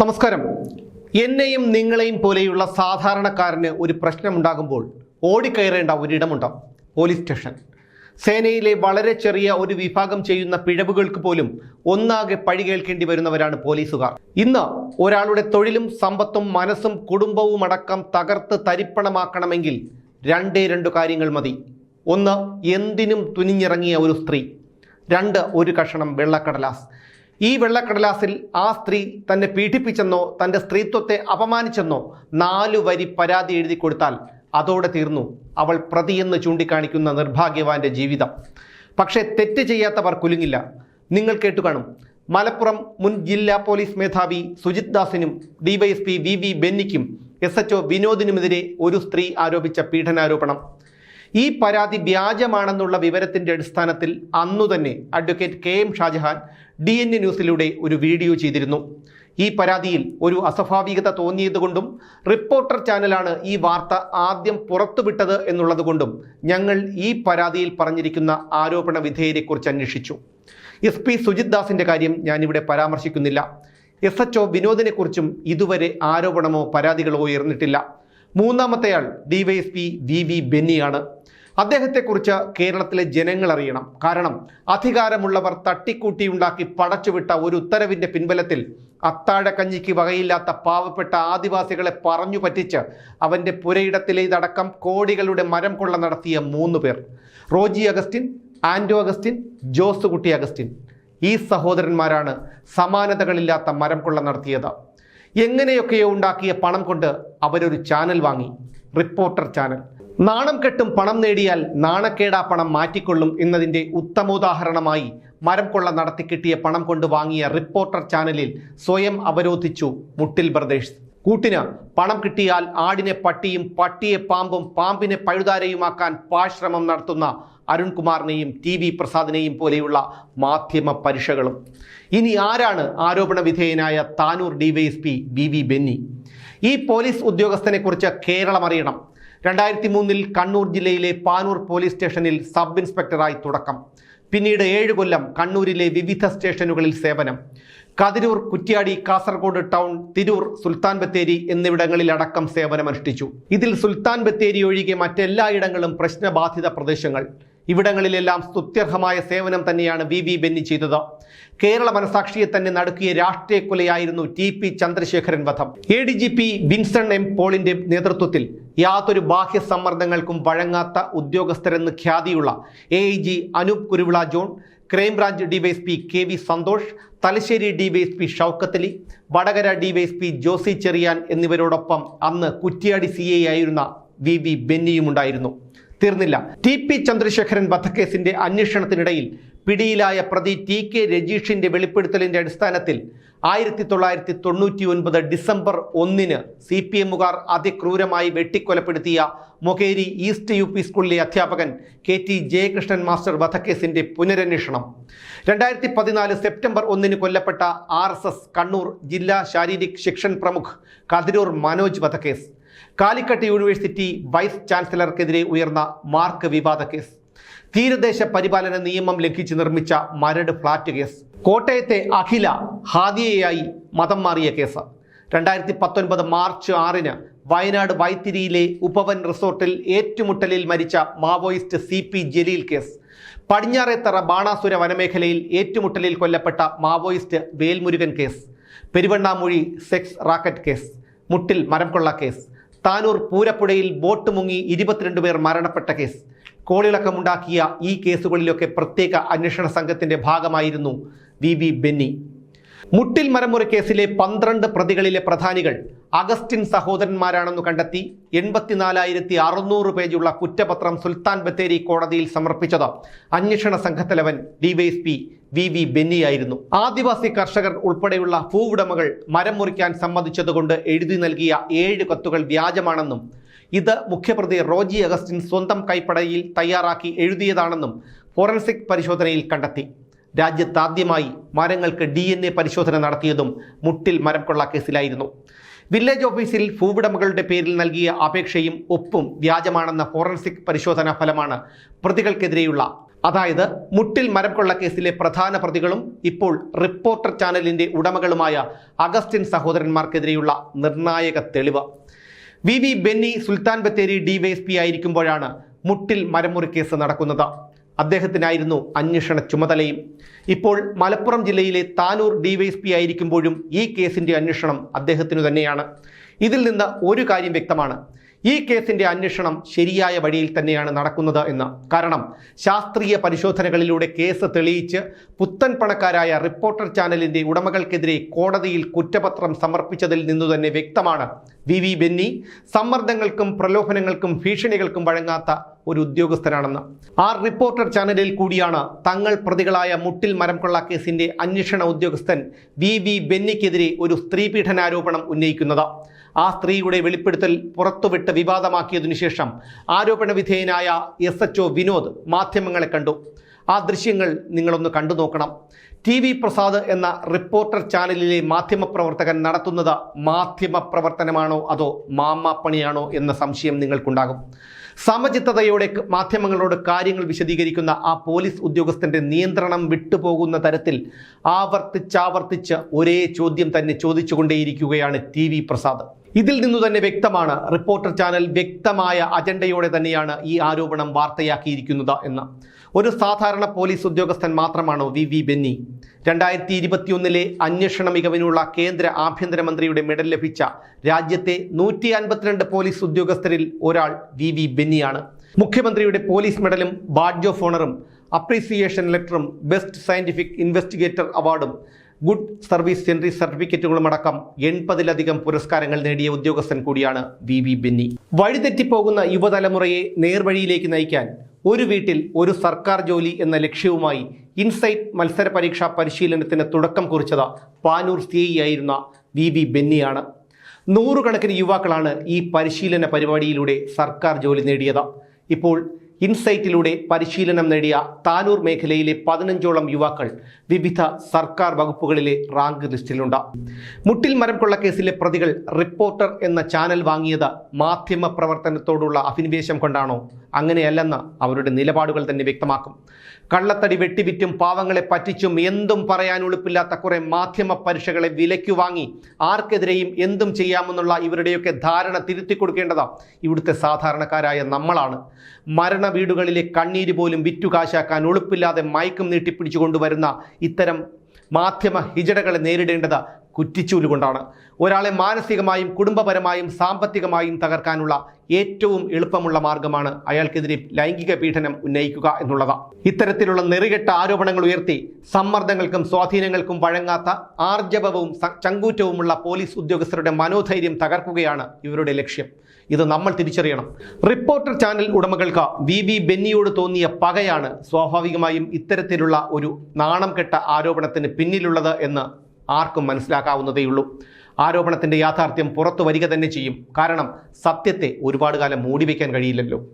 നമസ്കാരം. എന്നെയും നിങ്ങളെയും പോലെയുള്ള സാധാരണക്കാരന് ഒരു പ്രശ്നമുണ്ടാകുമ്പോൾ ഓടിക്കയറേണ്ട ഒരിടമുണ്ടാവും പോലീസ് സ്റ്റേഷൻ. സേനയിലെ വളരെ ചെറിയ ഒരു വിഭാഗം ചെയ്യുന്ന പിഴവുകൾക്ക് പോലും ഒന്നാകെ പഴി കേൾക്കേണ്ടി വരുന്നവരാണ് പോലീസുകാർ. ഇന്ന് ഒരാളുടെ തൊഴിലും സമ്പത്തും മനസ്സും കുടുംബവും അടക്കം തകർത്ത് തരിപ്പണമാക്കണമെങ്കിൽ രണ്ടേ രണ്ടു കാര്യങ്ങൾ മതി. ഒന്ന് എന്തിനും തുനിഞ്ഞിറങ്ങിയ ഒരു സ്ത്രീ. രണ്ട് ഒരു കഷണം വെള്ളക്കടലാസ്. ഈ വെള്ളക്കടലാസിൽ ആ സ്ത്രീ തന്നെ പീഡിപ്പിച്ചെന്നോ തന്റെ സ്ത്രീത്വത്തെ അപമാനിച്ചെന്നോ നാലു വരി പരാതി എഴുതി കൊടുത്താൽ അതോടെ തീർന്നു. അവൾ പ്രതിയെന്ന് ചൂണ്ടിക്കാണിക്കുന്ന നിർഭാഗ്യവാന്റെ ജീവിതം. പക്ഷേ തെറ്റ് ചെയ്യാത്തവർ കുലുങ്ങില്ല. നിങ്ങൾ കേട്ടു കാണും മലപ്പുറം മുൻ ജില്ലാ പോലീസ് മേധാവി സുജിത് ദാസിനും ഡിവൈഎസ്പി വി വി ബെന്നിക്കും എസ് എച്ച് വിനോദിനുമെതിരെ ഒരു സ്ത്രീ ആരോപിച്ച പീഡനാരോപണം. ഈ പരാതി വ്യാജമാണെന്നുള്ള വിവരത്തിന്റെ അടിസ്ഥാനത്തിൽ അന്നു തന്നെ advocate K M Shajahan D N A ന്യൂസിലൂടെ ഒരു വീഡിയോ ചെയ്തിരുന്നു. ഈ പരാതിയിൽ ഒരു അസ്വാഭാവികത തോന്നിയതുകൊണ്ടും റിപ്പോർട്ടർ ചാനലാണ് ഈ വാർത്ത ആദ്യം പുറത്തുവിട്ടത് എന്നുള്ളതുകൊണ്ടും ഞങ്ങൾ ഈ പരാതിയിൽ പറഞ്ഞിരിക്കുന്ന ആരോപണ വിധേയരെക്കുറിച്ച് അന്വേഷിച്ചു. എസ് പി സുജിത് ദാസിന്റെ കാര്യം ഞാനിവിടെ പരാമർശിക്കുന്നില്ല. എസ് എച്ച് ഒ വിനോദിനെക്കുറിച്ചും ഇതുവരെ ആരോപണമോ പരാതികളോ ഉയർന്നിട്ടില്ല. മൂന്നാമത്തെയാൾ ഡിവൈഎസ്പി വി വി ബെന്നിയാണ്. അദ്ദേഹത്തെക്കുറിച്ച് കേരളത്തിലെ ജനങ്ങൾ അറിയണം. കാരണം അധികാരമുള്ളവർ തട്ടിക്കൂട്ടിയുണ്ടാക്കി പടച്ചുവിട്ട ഒരു ഉത്തരവിന്റെ പിൻബലത്തിൽ അത്താഴക്കഞ്ഞിക്ക് വകയില്ലാത്ത പാവപ്പെട്ട ആദിവാസികളെ പറഞ്ഞു പറ്റിച്ച് അവന്റെ പുരയിടത്തിലേതടക്കം കോടികളുടെ മരം കൊള്ള നടത്തിയ മൂന്ന് പേർ. റോജി അഗസ്റ്റിൻ ആൻഡോ അഗസ്റ്റിൻ ജോസ് കുട്ടി അഗസ്റ്റിൻ. ഈ സഹോദരന്മാരാണ് സമാനതകളില്ലാത്ത മരം കൊള്ള നടത്തിയത്. എങ്ങനെയൊക്കെയോ ഉണ്ടാക്കിയ പണം കൊണ്ട് അവരൊരു ചാനൽ വാങ്ങി. Reporter channel. നാണം കെട്ടും പണം നേടിയാൽ നാണക്കേടാ പണം മാറ്റിക്കൊള്ളും എന്നതിന്റെ ഉത്തമോദാഹരണമായി മരം കൊള്ള നടത്തി കിട്ടിയ പണം കൊണ്ട് വാങ്ങിയ റിപ്പോർട്ടർ ചാനലിൽ സ്വയം അവരോധിച്ചു മുട്ടിൽ ബ്രദേഴ്സ്. കൂട്ടിന് പണം കിട്ടിയാൽ ആടിനെ പട്ടിയും പട്ടിയെ പാമ്പും പാമ്പിനെ പഴുതാരയുമാക്കാൻ പാശ്രമം നടത്തുന്ന അരുൺകുമാറിനെയും ടി വി പ്രസാദിനെയും പോലെയുള്ള മാധ്യമ പരിഷകളും. ഇനി ആരാണ് ആരോപണ വിധേയനായ Tanur DYSP B V Benny? ഈ പോലീസ് ഉദ്യോഗസ്ഥനെക്കുറിച്ച് കേരളം അറിയണം. രണ്ടായിരത്തി മൂന്നിൽ കണ്ണൂർ ജില്ലയിലെ പാനൂർ പോലീസ് സ്റ്റേഷനിൽ സബ് ഇൻസ്പെക്ടറായി തുടക്കം. പിന്നീട് ഏഴ് കൊല്ലം കണ്ണൂരിലെ വിവിധ സ്റ്റേഷനുകളിൽ സേവനം. കതിരൂർ കുറ്റ്യാടി കാസർഗോഡ് ടൗൺ തിരൂർ സുൽത്താൻ ബത്തേരി എന്നിവിടങ്ങളിലടക്കം സേവനമനുഷ്ഠിച്ചു. ഇതിൽ സുൽത്താൻ ബത്തേരി ഒഴികെ മറ്റെല്ലായിടങ്ങളും പ്രശ്നബാധിത പ്രദേശങ്ങൾ. ഇവിടങ്ങളിലെല്ലാം സ്തുത്യർഹമായ സേവനം തന്നെയാണ് വി വി ബെന്നി ചെയ്തത്. കേരള മനസാക്ഷിയെ തന്നെ നടുക്കിയ രാഷ്ട്രീയ കൊലയായിരുന്നു ടി പി ചന്ദ്രശേഖരൻ വധം. A D G P Vinson M പോളിന്റെ നേതൃത്വത്തിൽ യാതൊരു ബാഹ്യ സമ്മർദ്ദങ്ങൾക്കും വഴങ്ങാത്ത ഉദ്യോഗസ്ഥരെന്ന് ഖ്യാതിയുള്ള A I G Anoop Kuruvila John crime branch DYSP K V Santhosh Thalassery DYSP Shoukathali Vadakara DYSP Josy Cherian എന്നിവരോടൊപ്പം അന്ന് കുറ്റ്യാടി സി ആയിരുന്ന വി വി ബെന്നിയുമുണ്ടായിരുന്നു. തീർന്നില്ല. ടി പി ചന്ദ്രശേഖരൻ വധക്കേസിന്റെ അന്വേഷണത്തിനിടയിൽ പിടിയിലായ പ്രതി ടി കെ രജീഷിന്റെ വെളിപ്പെടുത്തലിന്റെ അടിസ്ഥാനത്തിൽ ആയിരത്തി തൊള്ളായിരത്തി തൊണ്ണൂറ്റി ഒൻപത് ഡിസംബർ ഒന്നിന് സി പി എമ്മുകാർ അതിക്രൂരമായി വെട്ടിക്കൊലപ്പെടുത്തിയ മൊകേരി ഈസ്റ്റ് യു പി സ്കൂളിലെ അധ്യാപകൻ കെ ടി ജയകൃഷ്ണൻ മാസ്റ്റർ വധക്കേസിന്റെ പുനരന്വേഷണം. രണ്ടായിരത്തി പതിനാല് സെപ്റ്റംബർ ഒന്നിന് കൊല്ലപ്പെട്ട ആർ കണ്ണൂർ ജില്ലാ ശാരീരിക് ശിക്ഷൻ പ്രമുഖ് കതിരൂർ മനോജ് വധക്കേസ്. കാലിക്കട്ട് യൂണിവേഴ്സിറ്റി വൈസ് ചാൻസലർക്കെതിരെ ഉയർന്ന മാർക്ക് വിവാദ കേസ്. തീരദേശ പരിപാലന നിയമം ലംഘിച്ച് നിർമ്മിച്ച മരട് ഫ്ളാറ്റ് കേസ്. കോട്ടയത്തെ അഖില ഹാദിയയായി മതം മാറിയ കേസ്. രണ്ടായിരത്തി പത്തൊൻപത് മാർച്ച് ആറിന് വയനാട് വൈത്തിരിയിലെ ഉപവൻ റിസോർട്ടിൽ ഏറ്റുമുട്ടലിൽ മരിച്ച Maoist C P Jaleel case. Padinjarathara Banasura വനമേഖലയിൽ ഏറ്റുമുട്ടലിൽ കൊല്ലപ്പെട്ട Maoist Velmurugan case. Peruvannamuzhi sex racket case. Muttil മരംകൊള്ള case. Tanur പൂരപ്പുഴയിൽ ബോട്ട് മുങ്ങി ഇരുപത്തിരണ്ട് പേർ മരണപ്പെട്ട കേസ്. കോളിളക്കമുണ്ടാക്കിയ ഈ കേസുകളിലൊക്കെ പ്രത്യേക അന്വേഷണ സംഘത്തിന്റെ ഭാഗമായിരുന്നു വി ബി ബെന്നി. മുട്ടിൽ മരമുറ കേസിലെ പന്ത്രണ്ട് പ്രതികളിലെ പ്രധാനികൾ അഗസ്റ്റിൻ സഹോദരന്മാരാണെന്ന് കണ്ടെത്തി എൺപത്തിനാലായിരത്തി അറുന്നൂറ് പേജുള്ള കുറ്റപത്രം സുൽത്താൻ ബത്തേരി കോടതിയിൽ സമർപ്പിച്ചത്. അന്വേഷണ സംഘത്തലവൻ ഡിവൈഎസ്പി വി വി ബെന്നിയായിരുന്നു. ആദിവാസി കർഷകർ ഉൾപ്പെടെയുള്ള ഭൂവുടമകൾ മരം മുറിക്കാൻ സമ്മതിച്ചതുകൊണ്ട് എഴുതി നൽകിയ ഏഴ് കത്തുകൾ വ്യാജമാണെന്നും ഇത് മുഖ്യപ്രതി റോജി അഗസ്റ്റിൻ സ്വന്തം കൈപ്പടയിൽ തയ്യാറാക്കി എഴുതിയതാണെന്നും ഫോറൻസിക് പരിശോധനയിൽ കണ്ടെത്തി. രാജ്യത്താദ്യമായി മരങ്ങൾക്ക് ഡി എൻ എ പരിശോധന നടത്തിയതും മുട്ടിൽ മരം കൊള്ള കേസിലായിരുന്നു. വില്ലേജ് ഓഫീസിൽ ഭൂവുടമകളുടെ പേരിൽ നൽകിയ അപേക്ഷയും ഒപ്പും വ്യാജമാണെന്ന ഫോറൻസിക് പരിശോധനാ ഫലമാണ് പ്രതികൾക്കെതിരെയുള്ള. അതായത് മുട്ടിൽ മരം കൊള്ള കേസിലെ പ്രധാന പ്രതികളും ഇപ്പോൾ റിപ്പോർട്ടർ ചാനലിന്റെ ഉടമകളുമായ അഗസ്റ്റിൻ സഹോദരന്മാർക്കെതിരെയുള്ള നിർണായക തെളിവ്. V V Benny Sultan Bathery DySP ആയിരിക്കുമ്പോഴാണ് മുട്ടിൽ മരമുറി കേസ് നടക്കുന്നത്. അദ്ദേഹത്തിനായിരുന്നു അന്വേഷണ ചുമതലയും. ഇപ്പോൾ മലപ്പുറം ജില്ലയിലെ താനൂർ ഡിവൈഎസ്പി ആയിരിക്കുമ്പോഴും ഈ കേസിന്റെ അന്വേഷണം അദ്ദേഹത്തിനു തന്നെയാണ്. ഇതിൽ നിന്ന് ഒരു കാര്യം വ്യക്തമാണ്. ഈ കേസിന്റെ അന്വേഷണം ശരിയായ വഴിയിൽ തന്നെയാണ് നടക്കുന്നത് എന്ന്. കാരണം ശാസ്ത്രീയ പരിശോധനകളിലൂടെ കേസ് തെളിയിച്ച് പുത്തൻ പണക്കാരായ റിപ്പോർട്ടർ ചാനലിന്റെ ഉടമകൾക്കെതിരെ കോടതിയിൽ കുറ്റപത്രം സമർപ്പിച്ചതിൽ നിന്നു തന്നെ വ്യക്തമാണ്. വി വി ബെന്നി സമ്മർദ്ദങ്ങൾക്കും പ്രലോഭനങ്ങൾക്കും ഭീഷണികൾക്കും വഴങ്ങാത്ത ഒരു ഉദ്യോഗസ്ഥനാണെന്ന്. ആർ റിപ്പോർട്ടർ ചാനലിൽ കൂടിയാണ് തങ്ങൾ പ്രതികളായ മുട്ടിൽ മരം കൊള്ള കേസിന്റെ അന്വേഷണ ഉദ്യോഗസ്ഥൻ വി വി ബെന്നിക്കെതിരെ ഒരു സ്ത്രീപീഡനാരോപണം ഉന്നയിക്കുന്നത്. ആ സ്ത്രീയുടെ വെളിപ്പെടുത്തൽ പുറത്തുവിട്ട് വിവാദമാക്കിയതിനു ശേഷം ആരോപണ വിധേയനായ എസ് എച്ച് വിനോദ് മാധ്യമങ്ങളെ കണ്ടു. ആ ദൃശ്യങ്ങൾ നിങ്ങളൊന്ന് കണ്ടു നോക്കണം. ടി വി പ്രസാദ് എന്ന റിപ്പോർട്ടർ ചാനലിലെ മാധ്യമപ്രവർത്തകൻ നടത്തുന്നത് മാധ്യമ പ്രവർത്തനമാണോ അതോ മാമാപ്പണിയാണോ എന്ന സംശയം നിങ്ങൾക്കുണ്ടാകും. സമചിത്തതയോടെ മാധ്യമങ്ങളോട് കാര്യങ്ങൾ വിശദീകരിക്കുന്ന ആ പോലീസ് ഉദ്യോഗസ്ഥന്റെ നിയന്ത്രണം വിട്ടുപോകുന്ന തരത്തിൽ ആവർത്തിച്ചാവർത്തിച്ച് ഒരേ ചോദ്യം തന്നെ ചോദിച്ചുകൊണ്ടേയിരിക്കുകയാണ് ടി വി പ്രസാദ്. ഇതിൽ നിന്നു തന്നെ വ്യക്തമാണ് റിപ്പോർട്ടർ ചാനൽ വ്യക്തമായ അജണ്ടയോടെ തന്നെയാണ് ഈ ആരോപണം വാർത്തയാക്കിയിരിക്കുന്നത് എന്ന്. ഒരു സാധാരണ പോലീസ് ഉദ്യോഗസ്ഥൻ മാത്രമാണോ വി വി ബെന്നി? രണ്ടായിരത്തി ഇരുപത്തിയൊന്നിലെ അന്വേഷണ മികവിനുള്ള കേന്ദ്ര ആഭ്യന്തരമന്ത്രിയുടെ മെഡൽ ലഭിച്ച രാജ്യത്തെ നൂറ്റി അൻപത്തിരണ്ട് പോലീസ് ഉദ്യോഗസ്ഥരിൽ ഒരാൾ വി വി ബെന്നിയാണ്. മുഖ്യമന്ത്രിയുടെ പോലീസ് മെഡലും ബാഡ്ജ് ഓഫ് ഓണറും അപ്രീസിയേഷൻ ലെറ്ററും ബെസ്റ്റ് സയന്റിഫിക് ഇൻവെസ്റ്റിഗേറ്റർ അവാർഡും ഗുഡ് സർവീസ് സെൻട്രി സർട്ടിഫിക്കറ്റുകളും അടക്കം എൺപതിലധികം പുരസ്കാരങ്ങൾ നേടിയ ഉദ്യോഗസ്ഥൻ കൂടിയാണ് വി വി ബെന്നി. വഴിതെറ്റിപ്പോകുന്ന യുവതലമുറയെ നേർവഴിയിലേക്ക് നയിക്കാൻ ഒരു വീട്ടിൽ ഒരു സർക്കാർ ജോലി എന്ന ലക്ഷ്യവുമായി ഇൻസൈറ്റ് മത്സര പരീക്ഷാ പരിശീലനത്തിന് തുടക്കം കുറിച്ചത് പാനൂർ സി ആയിരുന്ന വി വി ബെന്നിയാണ്. നൂറുകണക്കിന് യുവാക്കളാണ് ഈ പരിശീലന പരിപാടിയിലൂടെ സർക്കാർ ജോലി നേടിയത്. ഇപ്പോൾ ഇൻസൈറ്റിലൂടെ പരിശീലനം നേടിയ താനൂർ മേഖലയിലെ പതിനഞ്ചോളം യുവാക്കൾ വിവിധ സർക്കാർ വകുപ്പുകളിലെ റാങ്ക് ലിസ്റ്റിലുണ്ട്. മുട്ടിൽ മരം കൊള്ള കേസിലെ പ്രതികൾ റിപ്പോർട്ടർ എന്ന ചാനൽ വാങ്ങിയത് മാധ്യമ പ്രവർത്തനത്തോടുള്ള അഭിനിവേശം കൊണ്ടാണോ? അങ്ങനെയല്ലെന്ന് അവരുടെ നിലപാടുകൾ തന്നെ വ്യക്തമാക്കും. കള്ളത്തടി വെട്ടിവിറ്റും പാവങ്ങളെ പറ്റിച്ചും എന്തും പറയാൻ ഉളുപ്പില്ലാത്ത കുറെ മാധ്യമ പരീക്ഷകളെ വിലയ്ക്കു വാങ്ങി ആർക്കെതിരെയും എന്തും ചെയ്യാമെന്നുള്ള ഇവരുടെയൊക്കെ ധാരണ തിരുത്തി കൊടുക്കേണ്ടത് ഇവിടുത്തെ സാധാരണക്കാരായ നമ്മളാണ്. മരണ വീടുകളിലെ കണ്ണീര് പോലും വിറ്റുകാശാക്കാൻ ഒളിപ്പില്ലാതെ മയക്കും നീട്ടിപ്പിടിച്ചു കൊണ്ടുവരുന്ന ഇത്തരം മാധ്യമ ഹിജടകളെ നേരിടേണ്ടത് കുറ്റിച്ചൂൽ കൊണ്ടാണ് ഒരാളെ മാനസികമായും കുടുംബപരമായും സാമ്പത്തികമായും തകർക്കാനുള്ള ഏറ്റവും എളുപ്പമുള്ള മാർഗമാണ് അയാൾക്കെതിരെ ലൈംഗിക പീഡനം ഉന്നയിക്കുക എന്നുള്ളത്. ഇത്തരത്തിലുള്ള നെറികെട്ട ആരോപണങ്ങൾ ഉയർത്തി സമ്മർദ്ദങ്ങൾക്കും സ്വാധീനങ്ങൾക്കും വഴങ്ങാത്ത ആർജവവും ചങ്കൂറ്റവുമുള്ള പോലീസ് ഉദ്യോഗസ്ഥരുടെ മനോധൈര്യം തകർക്കുകയാണ് ഇവരുടെ ലക്ഷ്യം. ഇത് നമ്മൾ തിരിച്ചറിയണം. റിപ്പോർട്ടർ ചാനൽ ഉടമകൾക്ക് വി വി ബെന്നിയോട് തോന്നിയ പകയാണ് സ്വാഭാവികമായും ഇത്തരത്തിലുള്ള ഒരു നാണം കെട്ട ആരോപണത്തിന് പിന്നിലുള്ളത് എന്ന് ആർക്കും മനസ്സിലാക്കാവുന്നതേയുള്ളൂ. ആരോപണത്തിന്റെ യാഥാർത്ഥ്യം പുറത്തു വരിക തന്നെ ചെയ്യും. കാരണം സത്യത്തെ ഒരുപാട് കാലം മൂടിവെക്കാൻ കഴിയില്ലല്ലോ.